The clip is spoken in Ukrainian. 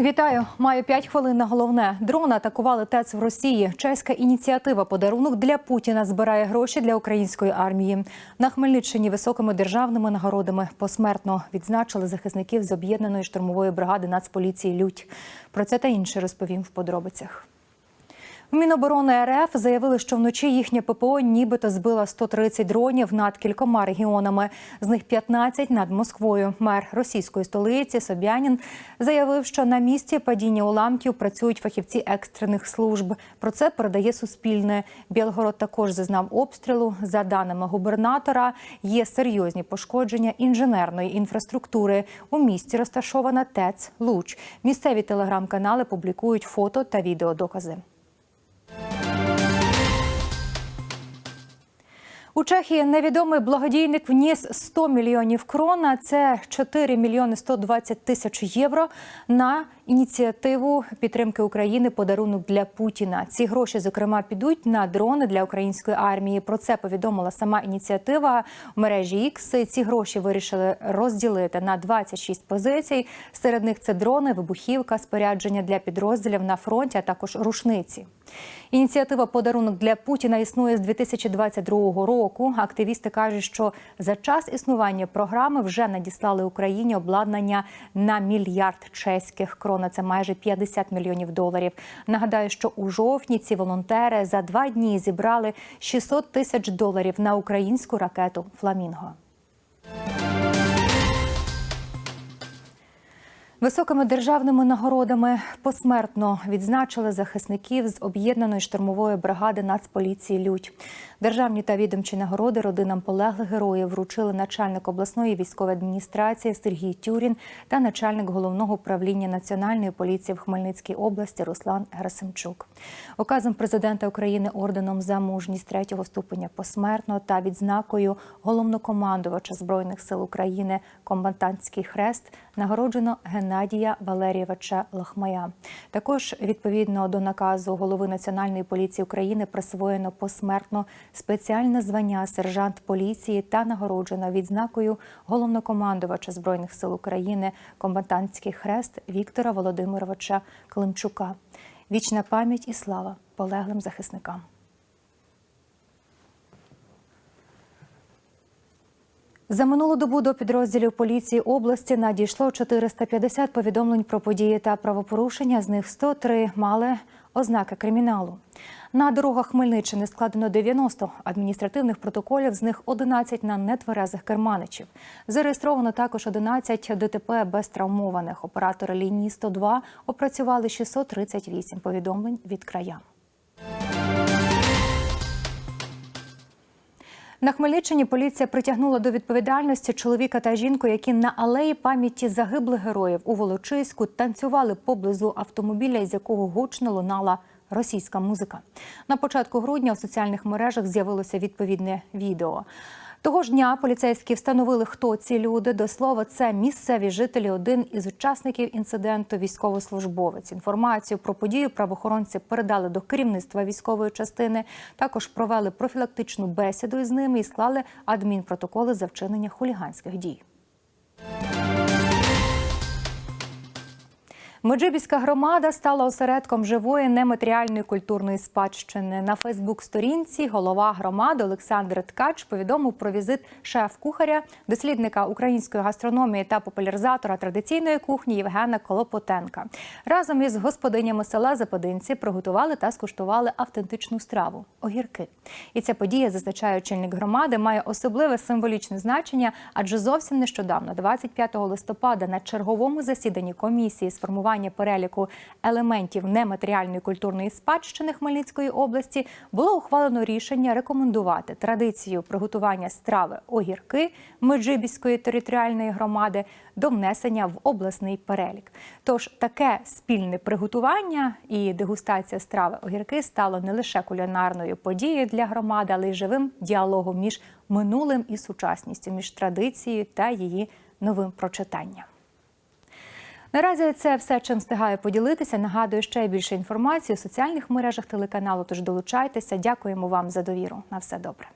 Вітаю, маю 5 хвилин на головне. Дрон атакували ТЕЦ в Росії. Чеська ініціатива подарунок для Путіна збирає гроші для української армії. На Хмельниччині високими державними нагородами посмертно відзначили захисників з об'єднаної штурмової бригади Нацполіції Лють. Про це та інше розповім в подробицях. Міноборони РФ заявили, що вночі їхня ППО нібито збила 130 дронів над кількома регіонами. З них 15 над Москвою. Мер російської столиці Собянін заявив, що на місці падіння уламків працюють фахівці екстрених служб. Про це передає Суспільне. Білгород також зазнав обстрілу. За даними губернатора, є серйозні пошкодження інженерної інфраструктури. У місті розташована ТЕЦ Луч. Місцеві телеграм-канали публікують фото та відеодокази. У Чехії невідомий благодійник вніс 100 мільйонів крон, а це 4 мільйони 120 тисяч євро на ініціативу підтримки України подарунок для Путіна. Ці гроші, зокрема, підуть на дрони для української армії. Про це повідомила сама ініціатива в мережі X. Ці гроші вирішили розділити на 26 позицій. Серед них це дрони, вибухівка, спорядження для підрозділів на фронті, а також рушниці. Ініціатива подарунок для Путіна існує з 2022 року. Активісти кажуть, що за час існування програми вже надіслали Україні обладнання на мільярд чеських крон. Це майже 50 мільйонів доларів. Нагадаю, що у жовтні ці волонтери за два дні зібрали 600 тисяч доларів на українську ракету Фламінго. Високими державними нагородами посмертно відзначили захисників з об'єднаної штурмової бригади Нацполіції Лють. Державні та відомчі нагороди родинам полеглих героїв вручили начальник обласної військової адміністрації Сергій Тюрін та начальник головного управління національної поліції в Хмельницькій області Руслан Герасимчук. Указом президента України орденом за мужність третього ступеня посмертно та відзнакою головнокомандувача збройних сил України комбатантський хрест нагороджено Геннадія Валерійовича Лахмая. Також відповідно до наказу голови Національної поліції України присвоєно посмертно спеціальне звання сержант поліції та нагороджено відзнакою головнокомандувача збройних сил України комбатантський хрест Віктора Володимировича Климчука. Вічна пам'ять і слава полеглим захисникам. За минулу добу до підрозділів поліції області надійшло 450 повідомлень про події та правопорушення. З них 103 мали ознаки криміналу. На дорогах Хмельниччини складено 90 адміністративних протоколів, з них 11 на нетверезих керманичів. Зареєстровано також 11 ДТП без травмованих. Оператори лінії 102 опрацювали 638 повідомлень від краян. На Хмельниччині поліція притягнула до відповідальності чоловіка та жінку, які на алеї пам'яті загиблих героїв у Волочиську танцювали поблизу автомобіля, із якого гучно лунала російська музика. На початку грудня у соціальних мережах з'явилося відповідне відео. Того ж дня поліцейські встановили, хто ці люди. До слова, це місцеві жителі. Один із учасників інциденту військовослужбовець. Інформацію про подію правоохоронці передали до керівництва військової частини. Також провели профілактичну бесіду із ними і склали адмінпротоколи за вчинення хуліганських дій. Меджибіська громада стала осередком живої нематеріальної культурної спадщини. На Фейсбук-сторінці голова громади Олександр Ткач повідомив про візит шеф-кухаря, дослідника української гастрономії та популяризатора традиційної кухні Євгена Колопотенка. Разом із господинями села Западинці приготували та скуштували автентичну страву огірки. І ця подія, зазначає очільник громади, має особливе символічне значення, адже зовсім нещодавно, 25 листопада, на черговому засіданні комісії з формування переліку елементів нематеріальної культурної спадщини Хмельницької області було ухвалено рішення рекомендувати традицію приготування страви огірки Меджибіської територіальної громади до внесення в обласний перелік. Тож таке спільне приготування і дегустація страви огірки стало не лише кулінарною подією для громади, але й живим діалогом між минулим і сучасністю, між традицією та її новим прочитанням. Наразі це все, чим встигаю поділитися. Нагадую, ще більше інформації у соціальних мережах телеканалу. Тож долучайтеся. Дякуємо вам за довіру. На все добре.